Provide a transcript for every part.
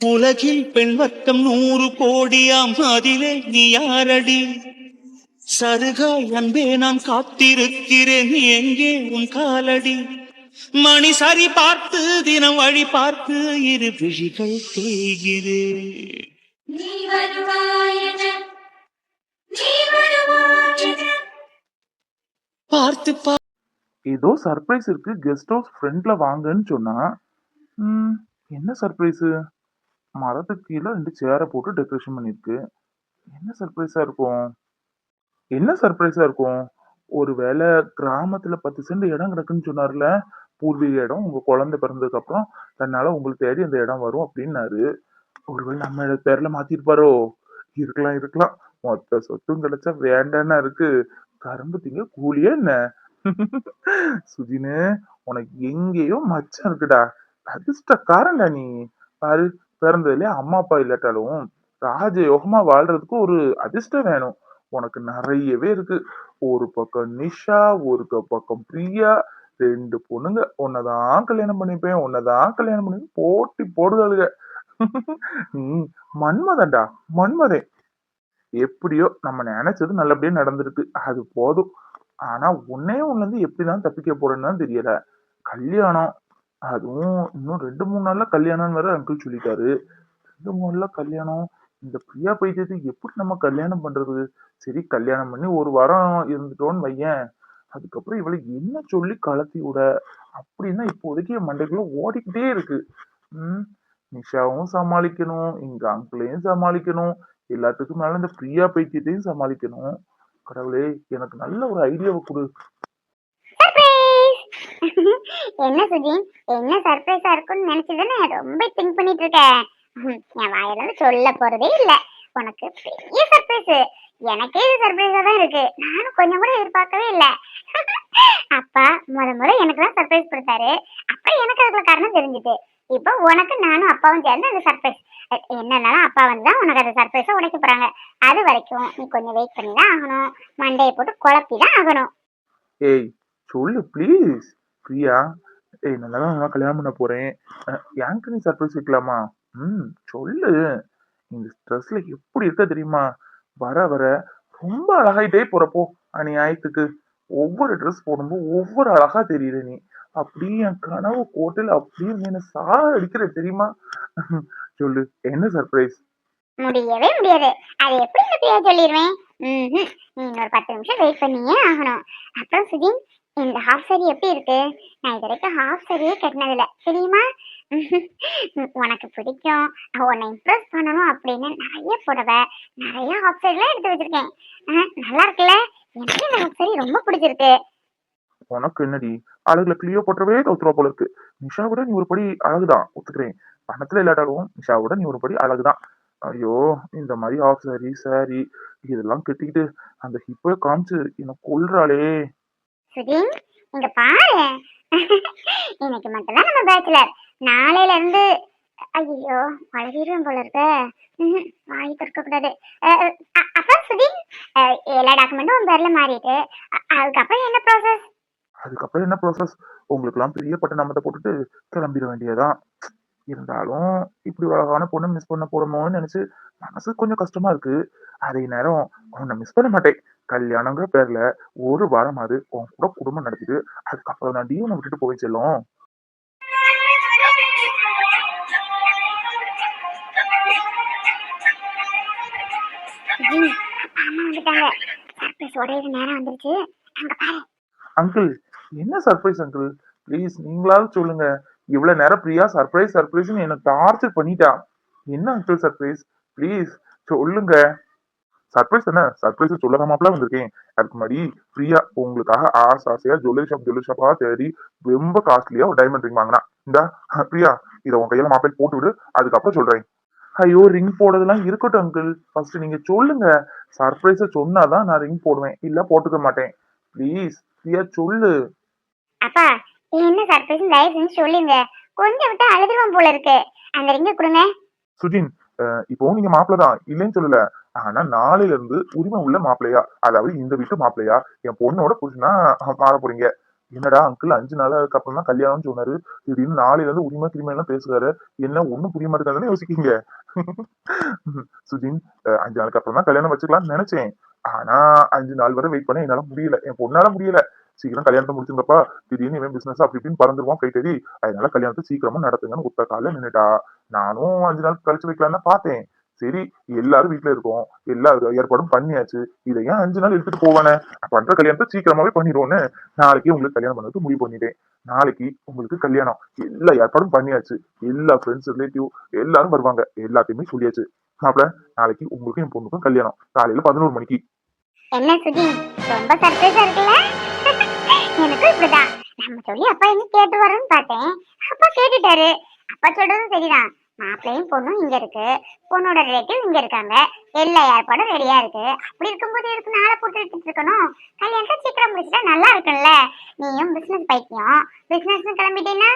உலகில் பெண் வர்க்கம் நூறு கோடியாம் அதிலே நீ யாரடி? சருகாய் அன்பே நான் காத்திருக்கிறேன் நீ எங்கே உன் காலடி? மணி சரி பார்த்து தினம் வழி பார்த்து இரு விழிகள் தேய்கிறேன். பார்த்து பா ஏதோ சர்ப்ரைஸ் இருக்கு கெஸ்ட் ஹவுஸ் ஃப்ரண்ட்ல வாங்கன்னு சொன்னா ம், என்ன சர்ப்ரைஸ் மரத்துக்கு கீழே ரெண்டு சேரை போட்டு டெக்கரேஷன் பண்ணியிருக்கு என்ன சர்ப்ரைஸாக இருக்கும்? என்ன சர்ப்ரைஸாக இருக்கும்? ஒருவேளை கிராமத்தில் பத்து சென்ட் இடம் கிடக்குன்னு சொன்னார்ல பூர்வீக இடம் உங்கள் குழந்தை பிறந்ததுக்கப்புறம் தன்னால் உங்களுக்கு தேடி அந்த இடம் வரும் அப்படின்னாரு. ஒருவேளை நம்ம பேரில் மாற்றிருப்பாரோ இருக்கலாம் இருக்கலாம். மொத்த சொத்தும் கிடைச்சா வேண்டான்னா இருக்கு. கரும்பு திங்க கூலியே என்ன? சுஜினு உனக்கு எங்கேயோ மச்சம் இருக்குடா. அதிர்ஷ்டக்காரன்டா நீ. பாரு பிறந்ததுலயே அம்மா அப்பா இல்லாட்டாலும் ராஜயோகமா வாழ்றதுக்கு ஒரு அதிர்ஷ்டம் வேணும். உனக்கு நிறையவே இருக்கு. ஒரு பக்கம் நிஷா ஒரு பக்கம் பிரியா ரெண்டு பொண்ணுங்க. உன்னதான் கல்யாணம் பண்ணிப்பேன் உன்னதான் கல்யாணம் பண்ணி போட்டி போடுதலுங்க. மன்மதன்டா மன்மதே. எப்படியோ நம்ம நினைச்சது நல்லபடியா நடந்திருக்கு. அது போதும். ஆனா உன்னே ஒண்ணு எப்படிதான் தப்பிக்க போறேன்னு தான் தெரியல. கல்யாணம் அதுவும் இன்னும் ரெண்டு மூணு நாள்ல கல்யாணம்னு வேற அங்கிள் சொல்லிட்டாரு. ரெண்டு மூணு நாள்ல கல்யாணம். இந்த பிரியா பைத்தியத்துக்கு எப்படி நம்ம கல்யாணம் பண்றது? சரி கல்யாணம் பண்ணி ஒரு வாரம் இருந்துட்டோம்னு வையேன். அதுக்கப்புறம் இவளை என்ன சொல்லி கலத்தி விட? அப்படின்னா இப்போதைக்கு என் மண்டைக்குள்ள ஓடிக்கிட்டே இருக்கு. ம் நிஷாவும் சமாளிக்கணும் எங்க அங்கிளையும் சமாளிக்கணும் எல்லாத்துக்கும் மேல இந்த பிரியா பைத்தியத்தையும் சமாளிக்கணும். கடவுளே எனக்கு நல்ல ஒரு ஐடியாவை கொடு. என்ன சுஜின் என்ன சர்ப்ரைஸா இருக்கும்னு நினைச்சுதானே ரொம்ப திங்க் பண்ணிட்டு இருக்கேன் என் வாயில சொல்ல போறதே இல்ல. உனக்கு பெரிய சர்ப்ரைஸ் எனக்கே இது சர்ப்ரைஸா தான் இருக்கு. நானும் கொஞ்சம் கூட எதிர்பார்க்கவே இல்ல. அப்பா முத முத எனக்கு தான் சர்ப்ரைஸ் கொடுத்தாரு. அப்புறம் எனக்கு அதுக்குள்ள காரணம் தெரிஞ்சுட்டு இப்போ உனக்கு நானும் அப்பாவும் சேர்ந்து அந்த சர்ப்ரைஸ் என்னன்னாலும் அப்பா வந்து தான் உனக்கு அந்த சர்ப்ரைஸை உடைக்க போறாங்க. அது வரைக்கும் நீ கொஞ்சம் வெயிட் பண்ணி தான் ஆகணும். மண்டையை போட்டு குழப்பி தான் ஆகணும். ஏய் சொல்லு ப்ளீஸ் பிரியா ஏய் நல்லா நான் கல்யாணம் பண்ண போறேன். அஹ், நீ சர்ப்ரைஸ் வைக்கலாமா ம் சொல்லு. இந்த ஸ்ட்ரெஸ்ல எப்படி இருக்க தெரியுமா? வர வர. ரொம்ப அழகாயிட்டே போறப்போ ஆயத்துக்கு ஒவ்வொரு ட்ரெஸ் போடும்போது ஒவ்வொரு அழகா தெரியுற நீ. அப்படியே என் கனவு கோட்டையில் அப்படியே நீ என்ன சாக அடிக்கிற தெரியுமா? சொல்லு. என்ன சர்ப்ரைஸ் முடியவே முடியாது. அது எப்படி எப்படியா சொல்லிடுவேன் நீ இன்னொரு பத்து நிமிஷம் வெயிட் பண்ணியே ஆகணும். அப்புறம் சுதீன் இந்த ஹாஃப் சாரி எப்படி இருக்கு? நான் இது வரைக்கும் ஹாஃப் சாரியே கட்டினதில்ல. தெரியுமா? உனக்கு பிடிக்கும். உன்னை இம்ப்ரெஸ் பண்ணணும் அப்படின்னு நிறைய புடவை நிறைய ஹாஃப் சாரிலாம் எடுத்து வச்சிருக்கேன். நல்லா இருக்குல்ல? எனக்கு இந்த ஹாஃப் சாரி ரொம்ப பிடிச்சிருக்கு. உனக்கு என்னடி? அழகுல கிளியோ போட்டவே தோத்துருவா போல இருக்கு. நிஷா விட நீ ஒரு படி அழகுதான். ஒத்துக்கிறேன். பணத்துல இல்லாட்டாலும் நிஷா விட நீ ஒரு படி அழகுதான். ஐயோ இந்த மாதிரி ஹாஃப் சாரி சாரி இதெல்லாம் கட்டிக்கிட்டு அந்த ஹிப்பை காமிச்சு என்ன கொள்றாளே சுஜின் இங்க பாரு. இன்னைக்கு மட்டும்தான் நம்ம பேச்சுலர் நாளையில இருந்து ஐயோ வளரிடும் போல இருக்க. வாய் திறக்க கூடாது. அஹ், அ- அப்புறம் எல்லா டாக்குமெண்ட்டும் உன் பேர்ல மாறிட்டு அதுக்கப்புறம் என்ன ப்ராசஸ் அதுக்கப்புறம் என்ன ப்ராசஸ் உங்களுக்குலாம் பெரிய பட்ட நாமத்தை போட்டுட்டு கிளம்பிட வேண்டியதான் இருந்தாலும் இப்படி அழகான பொண்ணு மிஸ் பண்ண போறோமோன்னு நினைச்சு மனசு கொஞ்சம் கஷ்டமா இருக்கு. அதே நேரம் உன்னை மிஸ் பண்ண மாட்டேன். கல்யாணங்கிற பேர்ல ஒரு வாரமாவது உன் கூட குடும்பம் நடத்திட்டு அதுக்கப்புறம் நான் உன்னை விட்டுட்டு போய் செல்லும். சுஜின் அம்மா வந்துட்டாங்க. சர்ப்ரைஸ் உடையிற நேரம் வந்துருச்சு. அங்க பாரு. அங்கிள் என்ன சர்ப்ரைஸ் அங்கிள் ப்ளீஸ் நீங்களாவது சொல்லுங்க. இவ்வளவு நேரம் பிரியா சர்ப்ரைஸ் சர்ப்ரைஸ்னு எனக்கு டார்ச்சர் பண்ணிட்டா. என்ன அங்கிள் சர்ப்ரைஸ் ப்ளீஸ் சொல்லுங்க. சர்ப்ரைஸ் என்ன? சர்ப்ரைஸ் சொல்லலாமாப்ல வந்திருக்கேன். அதுக்கு முன்னாடி ஃப்ரீயா உங்களுக்காக ஆசை ஆசையா ஜுவல்லரி ஷாப் ஜுவல்லரி ஷாப்பா தேடி ரொம்ப காஸ்ட்லியா ஒரு டைமண்ட் ரிங் வாங்கினா. இந்தா பிரியா இதை உன் கையில மாப்பிள்ளை போட்டு விடு. அதுக்கப்புறம் சொல்றேன். ஐயோ ரிங் போடுறதெல்லாம் இருக்கட்டும் அங்கிள் ஃபர்ஸ்ட் நீங்க சொல்லுங்க. சர்ப்ரைஸ சொன்னாதான் நான் ரிங் போடுவேன். இல்ல போட்டுக்க மாட்டேன். ப்ளீஸ் பிரியா சொல்லு. அப்பா என்ன சர்ப்ரைஸ் தயவு செஞ்சு சொல்லுங்க. கொஞ்சம் விட்டு அழுதுருவான் போல இருக்கு. அந்த ரிங்க கொடுங்க. சுஜின் இப்போ நீங்க மாப்பிள்ள தான். இல்லைன்னு சொல்லல. ஆனா நாளையில இருந்து உரிமை உள்ள மாப்பிள்ளையா? அதாவது இந்த வீட்டு மாப்பிள்ளையா? என் பொண்ணோட புருஷனா மாற போறீங்க. என்னடா அங்கிள் அஞ்சு நாளுக்கு அப்புறம் தான் கல்யாணம்னு சொன்னாரு. திடீர்னு நாளையில இருந்து உரிமை கிரிமை எல்லாம் பேசுறாரு. என்ன ஒண்ணும் புரிய மாட்டேங்கிறதுன்னு யோசிக்கீங்க சுஜின் அஞ்சு நாளுக்கு அப்புறம் தான் கல்யாணம் வச்சுக்கலாம்னு நினைச்சேன். ஆனா அஞ்சு நாள் வரை வெயிட் பண்ண என்னால முடியல. என் பொண்ணால முடியல. சீக்கிரம் கல்யாணத்தை முடிச்சுங்கப்பா திடீர்னு இவன் பிசினஸ் அப்படி இப்படின்னு பறந்துருவான் ஃபிளைட் ஏறி அதனால கல்யாணத்தை சீக்கிரமா நடத்துங்கன்னு உத்த கால நின்னுட்டா. நானும் அஞ்சு நாள் கழிச்சு வைக்கலான்னு பார்த்தேன். சரி எல்லாரும் வீட்ல இருக்கோம். எல்லா ஏற்பாடும் பண்ணியாச்சு. இதை ஏன் அஞ்சு நாள் எடுத்துட்டு போவானே? பண்ற கல்யாணத்தை சீக்கிரமாவே பண்ணிடுவோன்னு நாளைக்கு உங்களுக்கு கல்யாணம் பண்ணது முடிவு பண்ணிட்டேன். நாளைக்கு உங்களுக்கு கல்யாணம். எல்லா ஏற்பாடும் பண்ணியாச்சு. எல்லா ஃப்ரெண்ட்ஸ் ரிலேட்டிவ் எல்லாரும் வருவாங்க. எல்லாத்தையுமே சொல்லியாச்சு. மாப்பிள நாளைக்கு உங்களுக்கும் என் பொண்ணுக்கும் கல்யாணம். காலையில பதினோரு மணிக்கு. என்ன ரொம்ப சர்ப்ரைஸா இருக்குல்ல? எனக்கும் இப்படிதான். நம்ம சொல்லி அப்பா எங்க கேட்டு வரோம்னு பார்த்தேன். அப்பா கேட்டுட்டாரு. அப்பா சொல்றதும் சரிதான். மாப்பிள்ளையும் பொண்ணும் இங்க இருக்கு. பொண்ணோட ரிலேட்டிவ் இங்க இருக்காங்க. எல்லா ஏற்பாடும் ரெடியா இருக்கு. அப்படி இருக்கும்போது இருக்கு நாளை போட்டு எடுத்துட்டு இருக்கணும்? கல்யாணத்தை சீக்கிரம் முடிச்சிட்டா நல்லா இருக்கும்ல. நீயும் பிசினஸ் பைத்தியம். பிசினஸ் கிளம்பிட்டீங்கன்னா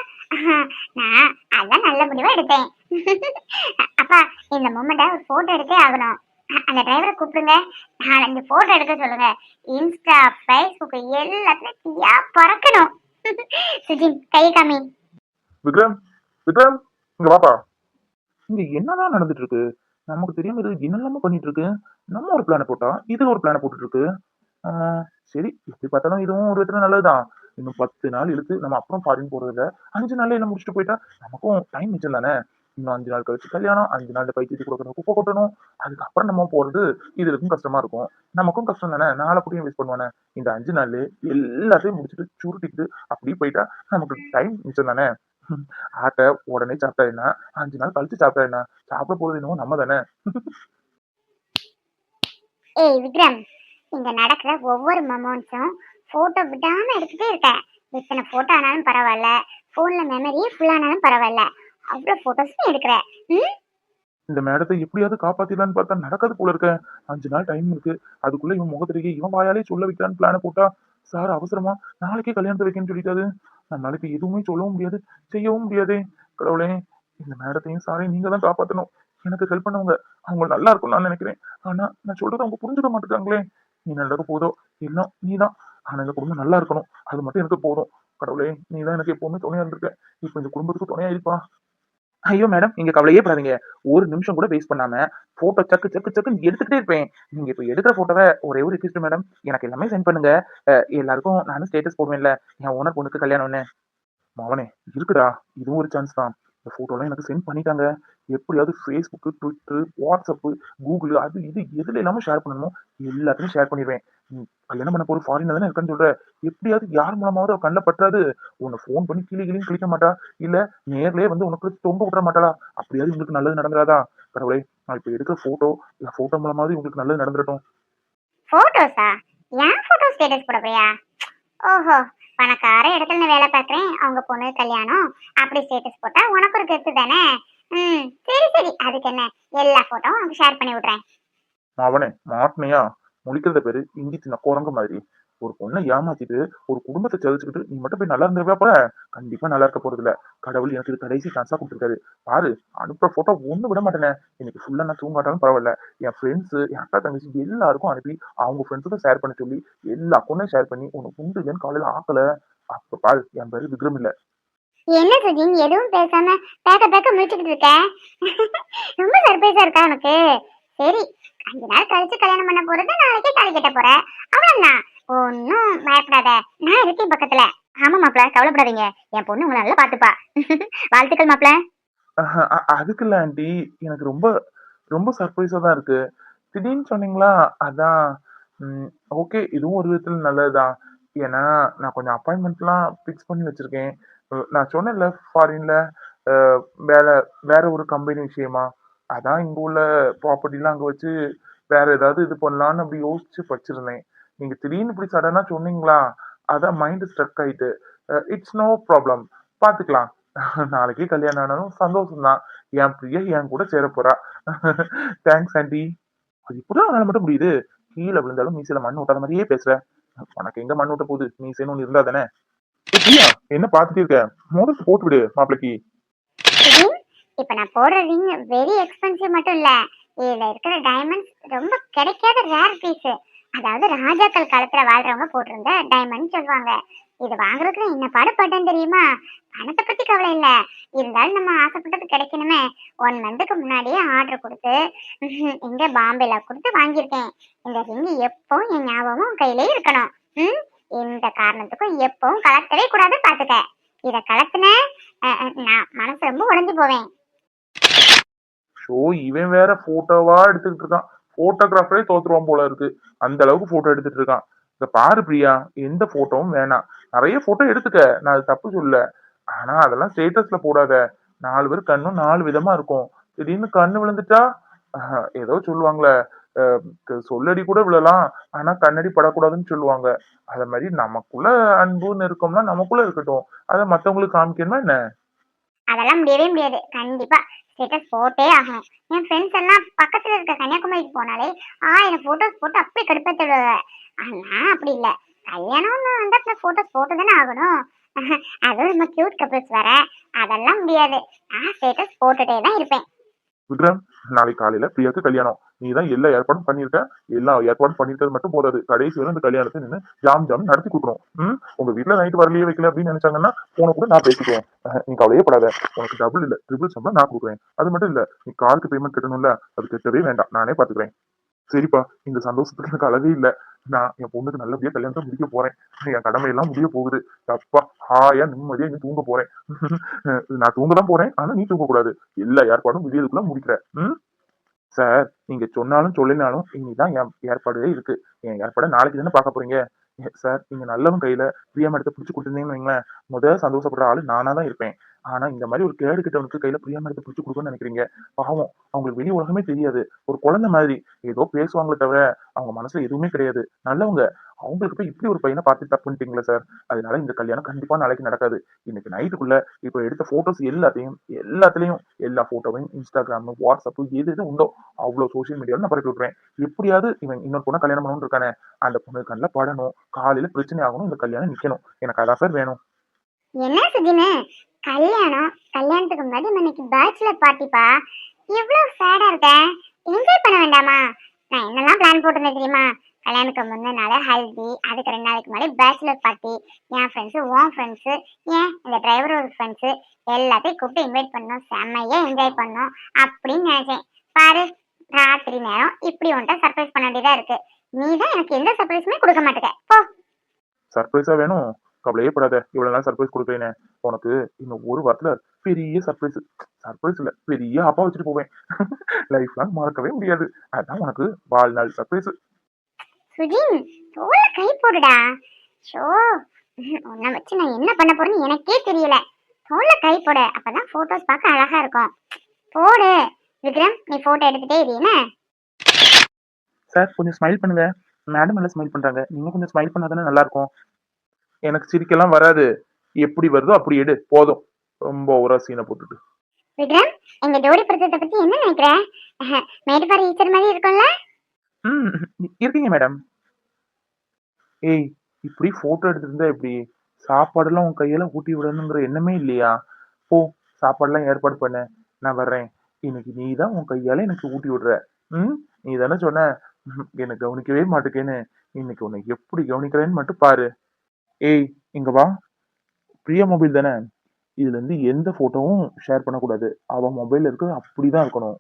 நான் அதான் நல்ல முடிவா எடுத்தேன். அப்பா இந்த மூமெண்ட்டை ஒரு போட்டோ எடுத்தே ஆகணும். அந்த டிரைவரை கூப்பிடுங்க. நாலஞ்சு போட்டோ எடுக்க சொல்லுங்க. இன்ஸ்டா ஃபேஸ்புக் எல்லாத்துலயும் தீயா பறக்கணும். சுஜின் கை காமி. விக்ரம் விக்ரம் இங்க வாப்பா. இங்க என்னதான் நடந்துட்டு இருக்கு நமக்கு தெரியாம இது என்னெல்லாம பண்ணிட்டு இருக்கு நம்ம ஒரு பிளான போட்டா இது ஒரு பிளான போட்டுட்டு இருக்கு சரி எப்படி பார்த்தாலும் இதுவும் ஒரு விதத்துல நல்லதுதான். இன்னும் பத்து நாள் இழுத்து நம்ம அப்புறம் ஃபாரின் போறதுல அஞ்சு நாள்ல என்ன முடிச்சுட்டு போயிட்டா? நமக்கும் டைம் மிச்சம் தானே இன்னும் அஞ்சு நாள் கழிச்சு கல்யாணம் அஞ்சு நாள் பைத்தியத்தை கொடுக்கணும் குப்பை கொட்டணும். அதுக்கப்புறம் நம்ம போறது இதுக்கும் கஷ்டமா இருக்கும். நமக்கும் கஷ்டம் தானே? நாளை புடியும் வேஸ்ட் பண்ணுவானே? இந்த அஞ்சு நாள் எல்லாத்தையும் முடிச்சுட்டு சுருட்டிட்டு அப்படியே போயிட்டா நமக்கு டைம் மிச்சம் தானே? ஆட்டை உடனே சாப்பிட்டா என்ன? அஞ்சு நாள் கழிச்சு சாப்பிட்டா என்ன? சாப்பிட போறது என்னவோ நம்ம தானே? ஏய் விக்ரம் இங்க நடக்கிற ஒவ்வொரு மொமெண்ட்ஸும் போட்டோ விடாம எடுத்துட்டே இருக்க. எத்தனை போட்டோ ஆனாலும் பரவாயில்ல. போன்ல மெமரி ஃபுல்லானாலும் பரவாயில்ல. அவ்வளவு போட்டோஸ் எடுக்கிற. ம்? இந்த மேடத்தை எப்படியாவது காப்பாத்திடலான்னு பார்த்தா நடக்காது போல இருக்க. அஞ்சு நாள் டைம் இருக்கு. அதுக்குள்ள இவன் முகத்திலேயே இவன் வாயாலே சொல்ல வைக்கலான்னு பிளான போட்டா சார் அவசரமா நாளைக்கே கல்யாணத்தை வைக்கன்னு சொல்லிட்டாரு. நம்மளால இப்ப எதுவுமே சொல்லவும் முடியாது செய்யவும் முடியாதே. கடவுளே இந்த மேடத்தையும் சாரையும் நீங்க தான் காப்பாத்தணும். எனக்கு ஹெல்ப் பண்ணவங்க அவங்க நல்லா இருக்கும்னு நான் நினைக்கிறேன். ஆனா நான் சொல்றது அவங்க புரிஞ்சுக்க மாட்டேங்காங்களே நீ நல்லது போதோ எல்லாம் நீதான் ஆனா இந்த குடும்பம் நல்லா இருக்கணும். அது மட்டும் எனக்கு போதும். கடவுளே நீ தான் எனக்கு எப்பவுமே துணையா இருந்திருக்க. இப்ப இந்த குடும்பத்துக்கு துணையா இருப்பா. ஐயோ மேடம் நீங்க கவலையே படாதீங்க. ஒரு நிமிஷம் கூட வேஸ்ட் பண்ணாம போட்டோ சக்கு சக்கு சக்குன்னு எடுத்துக்கிட்டே இருப்பேன். நீங்க இப்ப எடுக்கிற போட்டோவை ஒரே ஒரு ரிக்வஸ்ட் மேடம் எனக்கு எல்லாமே சென்ட் பண்ணுங்க. எல்லாருக்கும் நானும் ஸ்டேட்டஸ் போடுவேன்ல. என் ஓனர் பொண்ணுக்கு கல்யாணம்னு. மவனே இருக்குடா இதுவும் ஒரு சான்ஸ் தான். ஃபோட்டோலாம் எனக்கு சென்ட் பண்ணிட்டாங்க. எப்படியாவது ஃபேஸ்புக்கு ட்விட்டர் வாட்ஸ்அப்பு கூகுள் அது இது எதுல இல்லாமல் ஷேர் பண்ணணுமோ எல்லாத்தையும் ஷேர் பண்ணிடுவேன். கல்யாணம் பண்ண போற ஃபாரினர் தானே இருக்கேன்னு சொல்ற. எப்படியாவது யார் மூலமாவது அவ கண்ணில் பற்றாது உன்னை ஃபோன் பண்ணி கிளி கிளியும் கிளிக்க மாட்டா. இல்ல நேர்லயே வந்து உனக்கு தொங்க விட்ற மாட்டாளா? அப்படியாவது உங்களுக்கு நல்லது நடந்துடாதா? கடவுளே நான் இப்ப எடுக்கிற போட்டோ இல்லை போட்டோ மூலமாவது உங்களுக்கு நல்லது நடந்துடட்டும். போட்டோஸா ஏன் போட்டோ ஸ்டேட்டஸ் போட ஓஹோ. பணக்கார இடத்துல நான் வேலை பார்க்குறேன். அவங்க பொண்ணு கல்யாணம். அப்படி ஸ்டேட்டஸ் போட்டா உனக்கு ஒரு கெத்து தானே? ம் சரி சரி. அதுக்கு என்ன? எல்லா போட்டோவும் உனக்கு ஷேர் பண்ணி விட்றேன். அவனே மாட்டினையா? முழிக்கிறத பேரு இஞ்சி சின்ன குரங்கு மாதிரி. ஒரு பொண்ணை ஏமாத்திட்டு ஒரு குடும்பத்தை செலுச்சுக்கிட்டு நீ மட்டும் போய் நல்லா இருந்திருப்பா போல. கண்டிப்பா நல்லா இருக்க போறது இல்ல கடவுள் எனக்கு இது கடைசி சான்ஸா கொடுத்துருக்காரு. பாரு அனுப்புற போட்டோ ஒண்ணு விட மாட்டேனே. இன்னைக்கு ஃபுல்லா நான் தூங்காட்டாலும் பரவாயில்ல. என் ஃப்ரெண்ட்ஸ் என் அக்கா தங்கச்சி எல்லாருக்கும் அனுப்பி அவங்க ஃப்ரெண்ட்ஸுக்கும் ஷேர் பண்ண சொல்லி எல்லா பொண்ணையும் ஷேர் பண்ணி உனக்கு உண்டு இல்லைன்னு காலையில ஆக்கல. அப்ப பாரு என் பேரு விக்ரம் இல்ல. என்ன சுஜின்? எதுவும் பேசாம பேக்க பேக்க முடிச்சுக்கிட்டு இருக்க? ரொம்ப சர்ப்ரைஸா இருக்கா உனக்கு? சரி அஞ்சு நாள் கழிச்சு கல்யாணம் பண்ண போறது நாளைக்கே தாலி கட்ட போற. அவ்வளவுதான். ஒன்னும் பயப்படாத நான் இருக்கேன் பக்கத்துல. ஆமா மாப்ள கவலைப்படாதீங்க. என் பொண்ணு உங்களை நல்லா பாத்துப்பா வாழ்த்துக்கள் மாப்ள அதுக்கு இல்ல ஆண்டி. எனக்கு ரொம்ப ரொம்ப சர்ப்ரைஸா தான் இருக்கு. திடீர்னு சொன்னீங்களா? அதான் ஓகே இதுவும் ஒரு விதத்துல நல்லதுதான். ஏன்னா நான் கொஞ்சம் அப்பாயின்மெண்ட்லாம் ஃபிக்ஸ் பண்ணி வச்சிருக்கேன். நான் சொன்னேன்ல ஃபாரின்ல வேற வேற ஒரு கம்பெனி விஷயமா. அதான் இங்க உள்ள ப்ராப்பர்ட்டிலாம் அங்க வச்சு வேற ஏதாவது இது பண்ணலான்னு அப்படி யோசிச்சு வச்சிருந்தேன். நீங்க திடீர்னு இப்படி சடனா சொன்னீங்களா? அதான் மைண்ட் ஸ்ட்ரக் ஆயிட்டு. இட்ஸ் நோ ப்ராப்ளம் பாத்துக்கலாம். நாளைக்கு கல்யாணம் ஆனாலும் சந்தோஷம் தான் என் பிரியா என் கூட சேர போறா. தேங்க்ஸ் ஆண்டி அது இப்படிதான் அவனால மட்டும் முடியுது கீழே விழுந்தாலும் மீசையில மண் விட்டாத மாதிரியே பேசுற. உனக்கு எங்க மண் விட்ட போகுது? மீசைன்னு ஒண்ணு இருந்தா தானே? என்ன பாத்துட்டு இருக்க? மோதல் போட்டு விடு மாப்பிளைக்கு. இப்ப நான் போடுற ரிங் வெரி எக்ஸ்பென்சிவ் மட்டும் இல்ல. இதுல இருக்கிற டைமண்ட்ஸ் ரொம்ப கிடைக்காத ரேர் பீஸ் அதாவது ராஜாக்கள் காலத்துல வாழ்றவங்க போட்டிருந்த டைமண்ட் சொல்லுவாங்க. இது வாங்குறதுக்கு என்ன என்ன பாடுபட்டேன் தெரியுமா? பணத்தை பத்தி கவலை இல்ல. இருந்தாலும் நம்ம ஆசைப்பட்டது கிடைக்கணுமே. ஒன் மந்த்துக்கு முன்னாடியே ஆர்டர் கொடுத்து இங்க பாம்பேல கொடுத்து வாங்கியிருக்கேன். இந்த ரிங் எப்பவும் என் ஞாபகமும் கையிலே இருக்கணும். ம்? இந்த காரணத்துக்கும் எப்பவும் கலத்தவே கூடாது பாத்துக்க. இத கலத்துன நான் மனசு ரொம்ப உடஞ்சு போவேன். ஷோ இவன் வேற போட்டோவா எடுத்துக்கிட்டு இருக்கான். போட்டோகிராஃபரே தோத்துருவான் போல இருக்கு. அந்த அளவுக்கு போட்டோ எடுத்துட்டு இருக்கான். இத பாரு பிரியா. எந்த போட்டோவும் வேணாம். நிறைய போட்டோ எடுத்துக்க. நான் அது தப்பு சொல்ல. ஆனா அதெல்லாம் ஸ்டேட்டஸ்ல போடாத. நாலு பேர் கண்ணும் நாலு விதமா இருக்கும். திடீர்னு கண்ணு விழுந்துட்டா ஆஹ், ஏதோ சொல்லுவாங்களே. சொல்லடி கூட விழலாம். ஆனா கண்ணடி படக்கூடாதுன்னு சொல்லுவாங்க. அத மாதிரி நமக்குள்ள அன்புன்னு இருக்கோம்னா நமக்குள்ள இருக்கட்டும். அதை மத்தவங்களுக்கு காமிக்கணுமா என்ன? அதெல்லாம் முடியவே முடியாது. கண்டிப்பா. ஸ்டேட்டஸ் போட்டே ஆகணும் என் ஃப்ரெண்ட்ஸ் எல்லாம் பக்கத்துல இருக்க கன்னியாகுமரிக்கு போனாலே ஆயிரம் ஃபோட்டோஸ் போட்டு அப்படியே கடுப்பேற்றிடுவாங்க ஆனால் அப்படி இல்லை. கல்யாணம்னு வந்தா ஃபோட்டோஸ் போட்டு தானே ஆகணும். அதுவும் நம்ம கியூட் கப்பிள்ஸ் வேற. அதெல்லாம் முடியாது. நான் ஸ்டேட்டஸ் போட்டுட்டே தான் இருப்பேன். விக்ரம் நாளைக்கு காலையில பிரியாக்கு கல்யாணம். நீ தான் எல்லா ஏற்பாடும் பண்ணியிருக்க. எல்லா ஏற்பாடும் பண்ணியிருக்கிறது மட்டும் போதாது. கடைசி வரை அந்த கல்யாணத்தை நின்று ஜாம் ஜாம் நடத்தி கொடுக்கணும். ம்? உங்க வீட்டுல நைட்டு வரலையே வைக்கல அப்படின்னு நினைச்சாங்கன்னா போன கூட நான் பேசிக்குவேன் நீ கவலையே படாத. உனக்கு டபுள் இல்ல ட்ரிபிள் சம்பளம் நான் கொடுக்குறேன். அது மட்டும் இல்ல நீ காருக்கு பேமெண்ட் கட்டணும்ல அது கட்டவே வேண்டாம். நானே பாத்துக்கிறேன் சரிப்பா இந்த சந்தோஷத்துக்கு எனக்கு அளவே இல்லை. நான் என் பொண்ணுக்கு நல்லபடியா கல்யாணத்தை முடிக்க போறேன். என் கடமை எல்லாம் முடிய போகுது. தப்பா ஹாயா நிம்மதியா நீ தூங்க போறேன். நான் தூங்க தான் போறேன். ஆனா நீ தூங்க கூடாது. எல்லா ஏற்பாடும் விடியதுக்குள்ள முடிக்கிற. ம்? சார் நீங்க சொன்னாலும் சொல்லினாலும் இனிதான் என் ஏற்பாடே இருக்கு. என் ஏற்பாடை நாளைக்கு தானே பார்க்க போறீங்க? சார் நீங்க நல்லவன் கையில பிரியா எடுத்து பிடிச்சி கொடுத்துருந்தீங்கன்னு வைங்களேன் முதல்ல சந்தோஷப்படுற ஆளு நானா தான் இருப்பேன். ஆனா இந்த மாதிரி ஒரு கேடு கிட்டவனுக்கு கையில பிரியா எடுத்து பிடிச்சி கொடுக்கணும்னு நினைக்கிறீங்க பாவம் அவங்களுக்கு வெளி உலகமே தெரியாது. ஒரு குழந்தை மாதிரி ஏதோ பேசுவாங்களே தவிர அவங்க மனசுல எதுவுமே கிடையாது. நல்லவங்க அவங்களுக்கு போய் இப்படி ஒரு பையனை பார்த்து தப்பு சார் அதனால இந்த கல்யாணம் கண்டிப்பா நாளைக்கு நடக்காது. இன்னைக்கு நைட்டுக்குள்ள இப்போ எடுத்த போட்டோஸ் எல்லாத்தையும் எல்லாத்துலயும் எல்லா போட்டோவையும் இன்ஸ்டாகிராம் வாட்ஸ்அப் எது எது உண்டோ அவ்வளவு சோஷியல் மீடியாவில் நான் பரப்பி விட்டுறேன் எப்படியாவது இவன் இன்னொரு பொண்ணை கல்யாணம் பண்ணணும்னு இருக்கானே அந்த பொண்ணு கண்ணில் படணும் காலையில பிரச்சனை ஆகணும் இந்த கல்யாணம் நிக்கணும். எனக்கு அதான் சார் வேணும். என்ன சுஜினு கல்யாணம் கல்யாணத்துக்கு முன்னாடி இன்னைக்கு பேச்சுலர் பார்ட்டிப்பா எவ்வளவு சேடா இருக்க. என்ஜாய் பண்ண வேண்டாமா? நான் என்னெல்லாம் பிளான் போட்டிருந்தேன் தெரியுமா? கல்யாணத்துக்கு முந்தினால ஹல்தி அதுக்கு ரெண்டு நாளைக்கு முன்னாடி பேச்சுலர் பார்ட்டி என் ஃப்ரெண்ட்ஸு உன் ஃப்ரெண்ட்ஸு ஏன் இந்த டிரைவரோட ஃப்ரெண்ட்ஸு எல்லாத்தையும் கூப்பிட்டு இன்வைட் பண்ணோம். செம்மையா என்ஜாய் பண்ணோம் அப்படின்னு நினைச்சேன். பாரு ராத்திரி நேரம் இப்படி உன்ட்ட சர்ப்ரைஸ் பண்ண வேண்டியதா இருக்கு. நீ தான் எனக்கு எந்த சர்ப்ரைஸுமே கொடுக்க மாட்டேங்க போ. சர்ப்ரைஸாக வேணும். கவலையே படாத. இவ்வளோ நாள் சர்ப்ரைஸ் கொடுப்பேனே உனக்கு இன்னும் ஒரு வாரத்தில் பெரிய சர்ப்ரைஸ் சர்ப்ரைஸ் இல்லை பெரிய அப்பா வச்சுட்டு போவேன். லைஃப் லாங் மறக்கவே முடியாது. அதான் உனக்கு வாழ்நாள் சர்ப்ரைஸ் சுஜின் தோல்ல கை போடுடா. ஷோ உன்னை வச்சு நான் என்ன பண்ண போறேன்னு எனக்கே தெரியல. தோல்ல கை போடு. அப்பதான் போட்டோஸ் பார்க்க அழகா இருக்கும். போடு. விக்ரம் நீ போட்டோ எடுத்துட்டே இரு என்ன? சார் கொஞ்சம் ஸ்மைல் பண்ணுங்க. மேடம் எல்லாம் ஸ்மைல் பண்றாங்க. நீங்க கொஞ்சம் ஸ்மைல் பண்ணாதானே நல்லா இருக்கும் எனக்கு சிரிக்கலாம் வராது. எப்படி வருதோ அப்படி எடு. போதும். ரொம்ப ஓரா சீனை போட்டுட்டு. விக்ரம் எங்க ஜோடி படத்தை பத்தி என்ன நினைக்கிற? மேடுபாரு ஈச்சர் மாதிரி இருக்கும்ல? ம் இருக்கீங்க மேடம் ஏய் இப்படி போட்டோ எடுத்திருந்தா எப்படி? சாப்பாடெல்லாம் உன் கையில ஊட்டி விடணுங்கிற எண்ணமே இல்லையா? போ சாப்பாடெல்லாம் ஏற்பாடு பண்ண. நான் வர்றேன். இன்னைக்கு நீ தான் உன் கையால எனக்கு ஊட்டி விடுற. ம்? நீ தானே சொன்ன. என்னை கவனிக்கவே மாட்டேக்கேன்னு. இன்னைக்கு உன்னை எப்படி கவனிக்கிறேன்னு மட்டும் பாரு. ஏய் இங்க வா. பிரியா மொபைல் தானே? இதுல இருந்து எந்த போட்டோவும் ஷேர் பண்ணக்கூடாது. அவன் மொபைல் இருக்கிறது அப்படிதான் இருக்கணும்.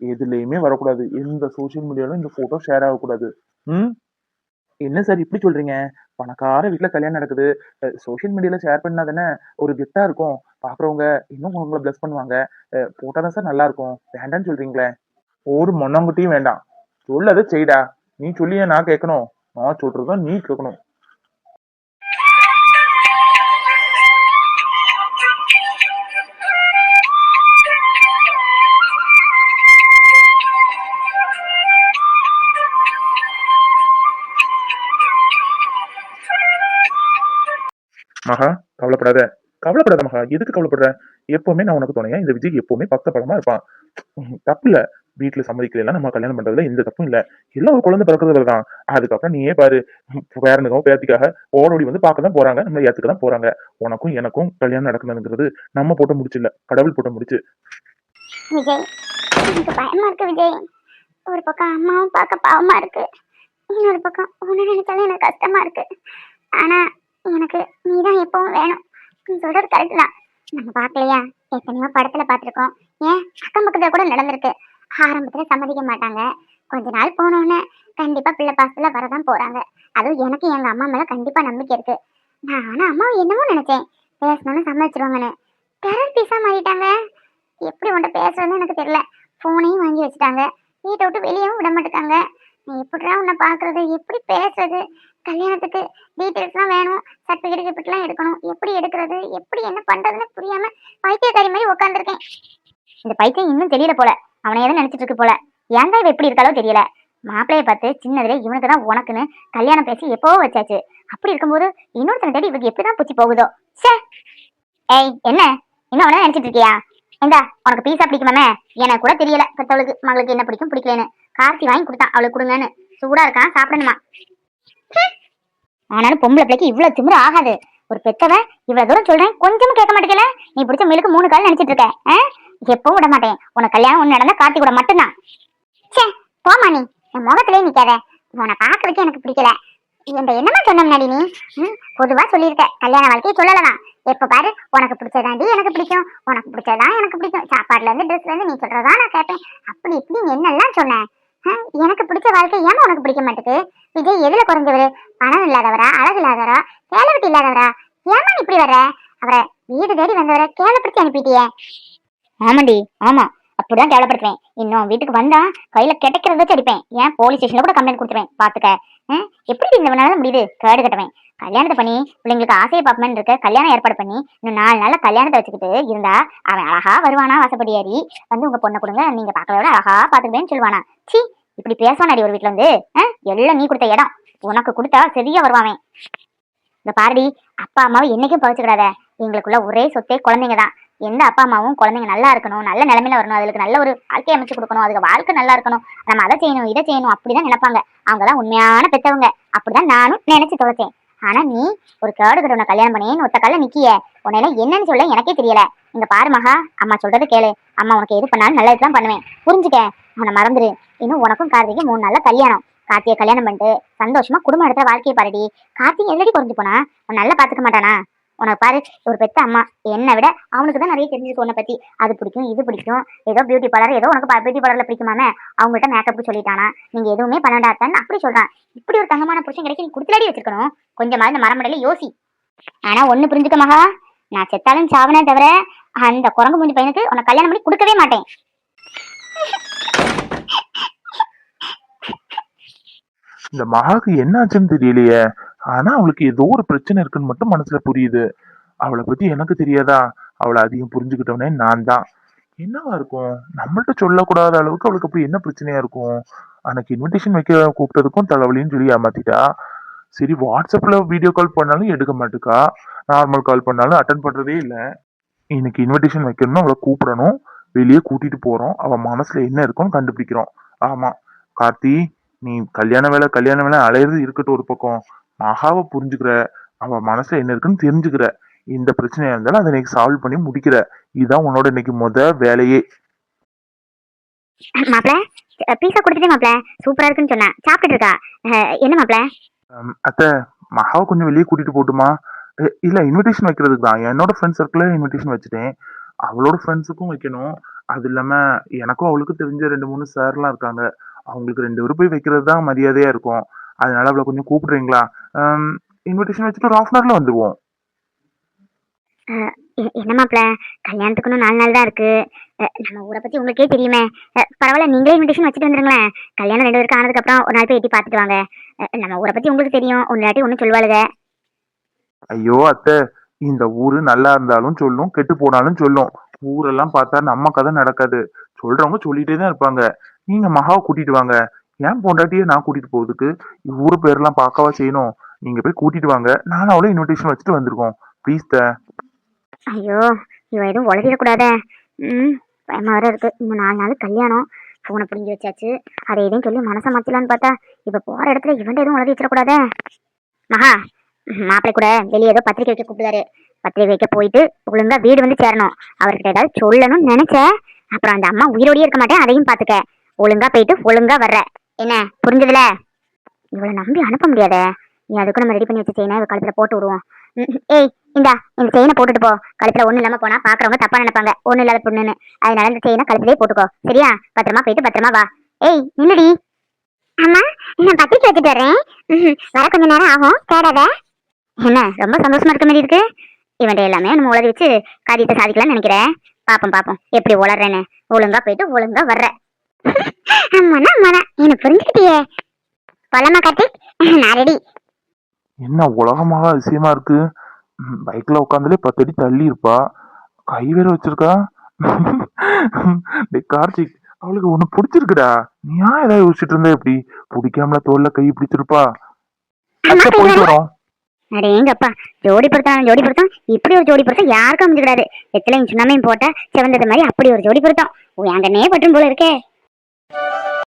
எதுலேயுமே வரக்கூடாது. எந்த சோஷியல் மீடியாலும் இந்த போட்டோ ஷேர் ஆகக்கூடாது. ம்? என்ன சார் இப்படி சொல்றீங்க? பணக்கார வீட்டுல கல்யாணம் நடக்குது. சோஷியல் மீடியால ஷேர் பண்ணா தானே ஒரு கிஃப்டா இருக்கும். பாக்குறவங்க இன்னும் உங்களை ப்ளஸ் பண்ணுவாங்க. போட்டாதான் சார் நல்லா இருக்கும். வேண்டாம்னு சொல்றீங்களே? ஒரு மொன்னங்குட்டியும் வேண்டாம். சொல்லதை செய்டா. நீ சொல்லியே நான் கேட்கணும். நான் சொல்றதும் நீ கேட்கணும். மகா கவலைப்படாத. கவலைப்படாத மகா எதுக்கு கவலைப்படுற? எப்பவுமே நான் உனக்கு துணையா இந்த விஜய் எப்பவுமே பக்க படமா இருப்பான். தப்பு இல்ல வீட்டுல சம்மதிக்கலாம் நம்ம கல்யாணம் பண்றதுல எந்த தப்பும் இல்ல. எல்லாம் ஒரு குழந்தை பிறக்கிறதுல தான். அதுக்கப்புறம் நீயே பாரு. பேரனுக்கும் பேத்திக்காக ஓடோடி வந்து பார்க்க தான் போறாங்க. நம்ம ஏத்துக்க தான் போறாங்க. உனக்கும் எனக்கும் கல்யாணம் நடக்கணுங்கிறது நம்ம போட்ட முடிச்சு இல்ல கடவுள் போட்ட முடிச்சு. விஜய் எனக்கு பயமா இருக்கு விஜய். ஒரு பக்கம் அம்மாவும் பார்க்க பாவமா இருக்கு. இன்னொரு பக்கம் உன்னை நினைச்சாலும் எனக்கு கஷ்டமா இருக்கு. ஆனா எனக்கு நீ தான் எப்பவும் வேணும். நீ சொல்றது கரெக்ட் தான். நம்ம பார்க்கலையா? எத்தனையோ படத்துல பார்த்துருக்கோம். ஏன்? அக்கம் பக்கத்துல கூட நடந்திருக்கு. ஆரம்பத்துல சம்மதிக்க மாட்டாங்க. கொஞ்ச நாள் போனோன்னே கண்டிப்பா பிள்ளை பாசத்துல வரதான் போறாங்க. அதுவும் எனக்கு எங்க அம்மா மேல கண்டிப்பா நம்பிக்கை இருக்கு. நான் ஆனா அம்மாவை என்னமோ நினைச்சேன். பேசணும்னு சம்மதிச்சிருவாங்கன்னு டெரர் பீஸா மாறிட்டாங்க. எப்படி உன்கிட்ட பேசுறதுன்னு எனக்கு தெரியல. ஃபோனையும் வாங்கி வச்சுட்டாங்க. வீட்டை விட்டு வெளியவும் விட மாட்டேங்காங்க. நீ எப்படிடா உன்னை பார்க்கறது? எப்படி பேசுறது? கல்யாணத்துக்கு டீட்டெயில்ஸ்லாம் வேணும் சர்டிஃபிகேட் கிஃப்ட்லாம் எடுக்கணும். எப்படி எடுக்கிறது எப்படி என்ன பண்றதுன்னு புரியாம பைத்தியக்காரி மாதிரி உட்காந்துருக்கேன் இந்த பைத்தியம் இன்னும் தெரியல போல. அவனை எதுவும் நினைச்சிட்டு இருக்கு போல. ஏன்டா இவ எப்படி இருக்காலோ தெரியல. மாப்பிளைய பார்த்து சின்னதுல இவனுக்கு தான் உனக்குன்னு கல்யாணம் பேசி எப்போவோ வச்சாச்சு. அப்படி இருக்கும்போது இன்னொருத்தனை தேடி இவருக்கு எப்படிதான் புச்சி போகுதோ? சே ஏய் என்ன? இன்னும் அவனை நினைச்சிட்டு இருக்கியா? இந்தா உனக்கு பீஸா பிடிக்குமாமே? எனக்கு கூட தெரியல. பெத்தவளுக்கு மகளுக்கு என்ன பிடிக்கும்? பிடிக்கலன்னு. கார்த்தி வாங்கி கொடுத்தான் அவளுக்கு கொடுங்கன்னு. சூடா இருக்கான் சாப்பிடணுமா? ஆனாலும் பொம்பளை பிள்ளைக்கு இவ்வளவு திமிரு ஆகாது. ஒரு பெத்தவன் இவ்வளவு தூரம் சொல்றேன் கொஞ்சமும் கேட்க மாட்டேங்கல? நீ பிடிச்ச மிளுக்கு மூணு கால் நினைச்சிட்டு இருக்க எப்பவும் விட மாட்டேன். உனக்கு கல்யாணம் ஒண்ணு நடந்தா கார்த்தி கூட மட்டும்தான். ச்சே போமா நீ. என் முகத்திலே நிக்காத. உன்னை பாக்குறதுக்கு எனக்கு பிடிக்கல. இந்த என்னமா சொன்ன முன்னாடி நீ? பொதுவா சொல்லியிருக்க. கல்யாண வாழ்க்கையை சொல்லலாம். எப்ப பாரு உனக்கு பிடிச்சதாண்டி எனக்கு பிடிக்கும். உனக்கு பிடிச்சதான் எனக்கு பிடிக்கும். சாப்பாடுல இருந்து ட்ரெஸ்ல இருந்து நீ சொல்றதா நான் கேட்பேன். அப்படி இப்படி நீ என்னெல்லாம் சொன்னேன் எனக்கு பிடிச்ச வாழ்க்கை ஏமா உனக்கு பிடிக்க மாட்டேங்குது விஜய் எதுல குறைஞ்சவரு? பணம் இல்லாதவரா? அழகு இல்லாதவரா? கேளவட்டி இல்லாதவரா? ஏமா நீ இப்படி வர்ற? அவரை வீடு தேடி வந்தவரை கேவலப்படுத்தி அனுப்பிட்டியே. ஆமாண்டி ஆமா. அப்படிதான் கேவலப்படுத்துவேன். இன்னும் வீட்டுக்கு வந்தா கையில கிடைக்கிறத வச்சு அடிப்பேன். ஏன்? போலீஸ் ஸ்டேஷன்ல கூட கம்ப்ளைண்ட் கொடுத்துருவேன். பாத்துக்க. ஹம், எப்படி இந்த வேணாலும் முடியுது? கேடு கட்டுவேன். கல்யாணத்தை பண்ணி பிள்ளைங்களுக்கு ஆசையை பார்ப்பேன் இருக்க கல்யாணம் ஏற்பாடு பண்ணி இன்னும் நாலு நாள்ல கல்யாணத்தை வச்சுக்கிட்டு இருந்தா அவன் அழகா வருவானா? வாசப்படி ஏறி வந்து உங்க பொண்ணை கொடுங்க. நீங்க பார்க்கறத விட அழகா பாத்துக்கிறேன்னு சொல்லுவானா. சி இப்படி பேசுவானாடி ஒரு வீட்டுல வந்து. எல்லாம் நீ கொடுத்த இடம். உனக்கு கொடுத்தா சரியா வருவாவேன் அவன். இந்த பாரடி அப்பா அம்மாவை என்னைக்கும் பவிச்சுக்கிடாத எங்களுக்குள்ள ஒரே சொத்தே குழந்தைங்க தான் எந்த அப்பா அம்மாவும் குழந்தைங்க நல்லா இருக்கணும் நல்ல நிலமையில வரணும் அதுக்கு நல்ல ஒரு வாழ்க்கை அமைச்சு கொடுக்கணும் அதுக்கு வாழ்க்கை நல்லா இருக்கணும் நம்ம அதை செய்யணும் இதை செய்யணும் அப்படிதான் நினைப்பாங்க. அவங்க தான் உண்மையான பெற்றவங்க அப்படிதான் நானும் நினைச்சு தொலைச்சேன். ஆனா நீ ஒரு கேடு கட்டவனை கல்யாணம் பண்ணி ஒத்த கால நிக்கிய. உன்னையில என்னன்னு சொல்ல எனக்கே தெரியல. இங்க பாரு மகா அம்மா சொல்றது கேளு. அம்மா உனக்கு எது பண்ணாலும் நல்லதுதான் பண்ணுவேன். புரிஞ்சுக்க. உன்னை மறந்துரு. இன்னும் உனக்கும் கார்த்திகை மூணு நாள்ல கல்யாணம். கார்த்தியை கல்யாணம் பண்ணிட்டு சந்தோஷமா குடும்பம் எடுத்த வாழ்க்கையை பாருடி. கார்த்திகை எல்லடி குறைஞ்சு போனா? நல்லா பாத்துக்க மாட்டானா? உனக்கு பாரு ஒரு பெத்த அம்மா. என்னை விட அவனுக்கு தான் நிறைய தெரிஞ்சிருக்கு உன்னை பத்தி. அது பிடிக்கும் இது பிடிக்கும். ஏதோ பியூட்டி பார்லர் ஏதோ உனக்கு பியூட்டி பார்லரில் பிடிக்குமாமே. அவங்கள்ட்ட மேக்கப் சொல்லிட்டானா. நீங்க எதுவுமே பண்ணாட்டான்னு அப்படி சொல்றான். இப்படி ஒரு தங்கமான புருஷன் கிடைக்க நீ குடுத்துலாடி வச்சிருக்கணும். கொஞ்சமா இந்த மரமடையில யோசி. ஆனா ஒண்ணு புரிஞ்சுக்க மகா நான் செத்தாலும் சாவனே தவிர அந்த குரங்கு முடிஞ்ச பையனுக்கு உனக்கு கல்யாணம் பண்ணி கொடுக்கவே மாட்டேன். இந்த மகாக்கு என்ன ஆச்சுன்னு தெரியலையே. ஆனா அவளுக்கு ஏதோ ஒரு பிரச்சனை இருக்குன்னு மட்டும் மனசுல புரியுது. அவளை பத்தி எனக்கு தெரியாதா? அவளை அதிகம் புரிஞ்சுக்கிட்டவனே நான் தான் என்னவா இருக்கும்? நம்மள்ட்ட சொல்லக்கூடாத அளவுக்கு அவளுக்கு அப்படி என்ன பிரச்சனையா இருக்கும்? அன்னைக்கு இன்விடேஷன் வைக்க கூப்பிட்டதுக்கும் தலைவலின்னு சொல்லி ஏமாத்திட்டா. சரி வாட்ஸ்அப்ல வீடியோ கால் பண்ணாலும் எடுக்க மாட்டுக்கா? நார்மல் கால் பண்ணாலும் அட்டன் பண்றதே இல்லை. இன்னைக்கு இன்விடேஷன் வைக்கணும்னு அவளை கூப்பிடணும். வெளியே கூட்டிட்டு போறோம். அவ மனசுல என்ன இருக்கும்னு கண்டுபிடிக்கிறோம். ஆமா கார்த்தி நீ கல்யாண வேலை கல்யாண வேலை அலையிறது இருக்கட்டும் ஒரு பக்கம். மகாவை புரிஞ்சுக்கிற அவ மனசுல என்ன இருக்குன்னு தெரிஞ்சுக்கிற. இந்த பிரச்சனையா இருந்தாலும் அதை இன்னைக்கு சால்வ் பண்ணி முடிக்கிற. இதுதான் உன்னோட இன்னைக்கு முத வேலையே. மாப்பிள பீஸா கொடுத்துட்டே மாப்பிள. சூப்பரா இருக்குன்னு சொன்னேன் சாப்பிட்டுட்டு இருக்கா? என்ன மாப்பிள? அத்தை மகாவை கொஞ்சம் வெளியே கூட்டிட்டு போட்டுமா? இல்ல இன்விடேஷன் வைக்கிறதுக்கு தான். என்னோட ஃப்ரெண்ட்ஸ் சர்க்கிள் இன்விடேஷன் வச்சுட்டேன். அவளோட ஃப்ரெண்ட்ஸுக்கும் வைக்கணும். அது இல்லாம எனக்கும் அவளுக்கும் தெரிஞ்ச ரெண்டு மூணு சார்லாம் இருக்காங்க. அவங்களுக்கு ரெண்டு பேரும் போய் வைக்கிறது தான் மரியாதையா இருக்கும். அதனால அவளை கொஞ்சம் கூப்பிடுறீங்களா? இன்விடேஷன் வச்சுட்டு ஒரு ஹாஃப் அன் எ- என்ன மாப்பிள? கல்யாணத்துக்கு இன்னும் நாலு நாள் தான் இருக்கு. நம்ம ஊரை பத்தி உங்களுக்கே தெரியுமே. பரவாயில்ல நீங்களே இன்விடேஷன் வச்சுட்டு வந்துருங்களேன். கல்யாணம் ரெண்டு பேருக்கு ஆனதுக்கு அப்புறம் ஒரு நாள் போய் எட்டி பார்த்துட்டு வாங்க. நம்ம ஊரை பத்தி உங்களுக்கு தெரியும். ஒன்றாட்டி ஒன்றும் சொல்லுவாளுங்க ஐயோ அத்தை இந்த ஊரு நல்லா இருந்தாலும் சொல்லும் கெட்டு போனாலும் சொல்லும். ஊரெல்லாம் பார்த்தா நம்ம கதை நடக்காது. சொல்றவங்க சொல்லிட்டே தான் இருப்பாங்க. நீங்க மகாவை கூட்டிட்டு வாங்க. ஏன் பொண்டாட்டியே நான் கூட்டிட்டு போறதுக்கு ஊரு பேர்லாம் பார்க்கவா செய்யணும்? நீங்க போய் கூட்டிட்டு வாங்க. நானும் அவளை இன்விடேஷன் வச்சுட்டு வந்திருக்கோம். ப்ளீஸ் த. ஐயோ இவ எதுவும் உளறிடக்கூடாதே ம் பயமா வேற இருக்கு. இன்னும் நாலு நாள் கல்யாணம். ஃபோனை பிடிங்கி வச்சாச்சு. அதை எதையும் சொல்லி மனசை மாத்திலான்னு பார்த்தா இப்ப போற இடத்துல இவன் எதுவும் உளறி வச்சிடக்கூடாதே மகா மாப்பிள்ளை கூட வெளியே ஏதோ பத்திரிக்கை வைக்க கூப்பிடுறாரு. பத்திரிக்கை வைக்க போயிட்டு ஒழுங்கா வீடு வந்து சேரணும். அவர்கிட்ட ஏதாவது சொல்லணும்னு நினைச்சேன் அப்புறம் அந்த அம்மா உயிரோடயே இருக்க மாட்டேன். அதையும் பாத்துக்க ஒழுங்கா போயிட்டு ஒழுங்கா வர்ற. என்ன புரிஞ்சதுல? இவளை நம்பி அனுப்ப முடியாதே. நீ அதுக்கு நம்ம ரெடி பண்ணி வச்சு செயினை கழுத்துல போட்டு விடுவோம். ஏய் இந்தா இந்த செயினை போட்டுட்டு போ. கழுத்துல ஒண்ணு இல்லாம போனா பாக்குறவங்க தப்பா நினைப்பாங்க. ஒண்ணு இல்லாத பொண்ணுன்னு. அதனால இந்த செயினை கழுத்திலே போட்டுக்கோ. சரியா? பத்திரமா போயிட்டு பத்திரமா வா. ஏய் நில்லுடி. அம்மா நான் பத்திரிக்கை வச்சுட்டு வர்றேன். வர கொஞ்ச நேரம் ஆகும். தேடாத. என்ன ரொம்ப சந்தோஷமா இருக்க மாதிரி இருக்கு? இவன்ட்ட எல்லாமே நம்ம உளறி வச்சு காரியத்தை சாதிக்கலாம்னு நினைக்கிறேன். பாப்போம் பாப்போம். எப்படி உளறேன்னு. ஒழுங்கா போயிட்டு ஒழுங்கா வர்ற. அம்மாண்ணா அம்மாண்ணா எனக்கு புரிஞ்சுக்கிட்டியே? போலாமா கார்த்திக் நான் ரெடி என்ன உலகமாக அதிசயமா இருக்கு? பைக்ல உட்காந்துலே பத்து அடி தள்ளி இருப்பா. கை வேற வச்சிருக்கா? கார்த்திக் அவளுக்கு ஒண்ணு பிடிச்சிருக்குடா. நீ ஏன் ஏதாவது யோசிச்சுட்டு இருந்த எப்படி பிடிக்காமல தோல்ல கை பிடிச்சிருப்பா. போயிட்டு வரோம். அடேங்கப்பா ஜோடி பொருத்தம் இப்படி ஒரு ஜோடி பொருத்தம் யாருக்கும் அமைஞ்சுக்கிடாது எத்தனையும் சுண்ணாமையும் போட்டா சிவந்தது மாதிரி அப்படி ஒரு ஜோடி பொருத்தம். என் கண்ணே போல இருக்கே.